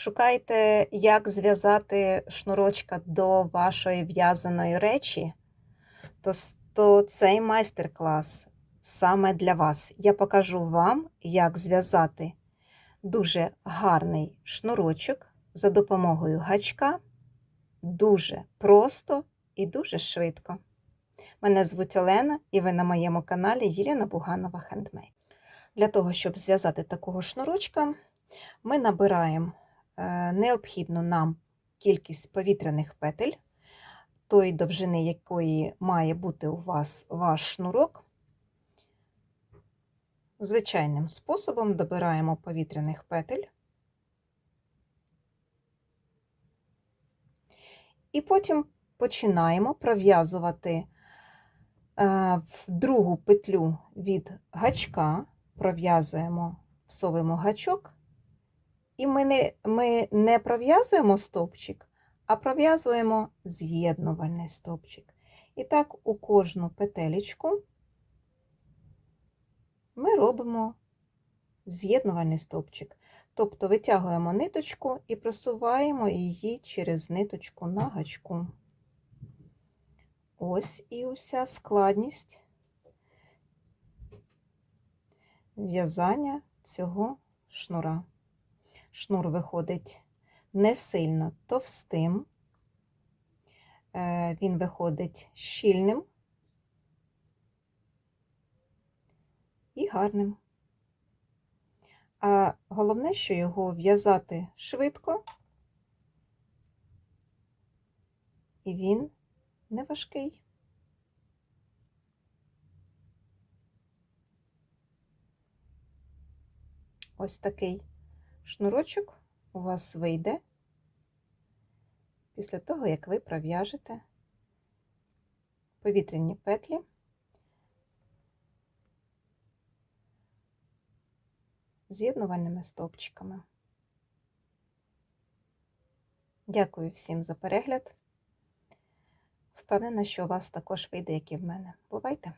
Шукаєте, як зв'язати шнурочка до вашої в'язаної речі, то, то цей майстер-клас саме для вас. Я покажу вам, як зв'язати дуже гарний шнурочок за допомогою гачка. Дуже просто і дуже швидко. Мене звуть Олена, і ви на моєму каналі Єлена Буганова Хендмейд. Для того, щоб зв'язати такого шнурочка, ми набираємо необхідну нам кількість повітряних петель, тої довжини, якої має бути у вас ваш шнурок. Звичайним способом добираємо повітряних петель. І потім починаємо пров'язувати е, в другу петлю від гачка, пров'язуємо, всовуємо гачок, і ми не, ми не пров'язуємо стовпчик, а пров'язуємо з'єднувальний стовпчик. І так у кожну петелечку ми робимо з'єднувальний стовпчик. Тобто витягуємо ниточку і просуваємо її через ниточку на гачку. Ось і уся складність в'язання цього шнура. Шнур виходить не сильно товстим, е, він виходить щільним і гарним. А головне, що його в'язати швидко, і він не важкий. Ось такий шнурочок у вас вийде після того, як ви пров'яжете повітряні петлі. з'єднувальними стовпчиками. Дякую всім за перегляд. Впевнена, що у вас також вийде, як і в мене. Бувайте!